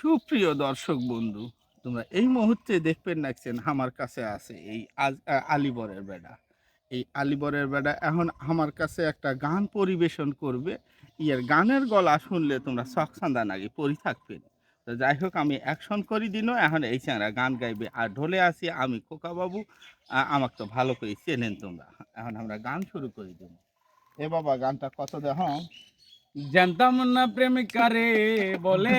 সুপ্রিয় দর্শক বন্ধু, তোমরা এই মুহূর্তে দেখবেন নাকছেন আমার কাছে আছে এই আলিবরের বেড়া। এই আলিবরের বেড়া এখন আমার কাছে একটা গান পরিবেশন করবে। ইয়ার গানের গলা শুনলে তোমরা সকসান্দা নাকি পরি থাকবে তো যাই হোক, আমি অ্যাকশন করি দিনও এখন এই চ্যাংরা গান গাইবে আর ঢোলে আসি আমি খোকা বাবু আমাকে তো ভালো করে চেনেন তোমরা। এখন আমরা গান শুরু করি দিন। এ বাবা, গানটা কত দেখ জানতাম না প্রেমিকারে বলে।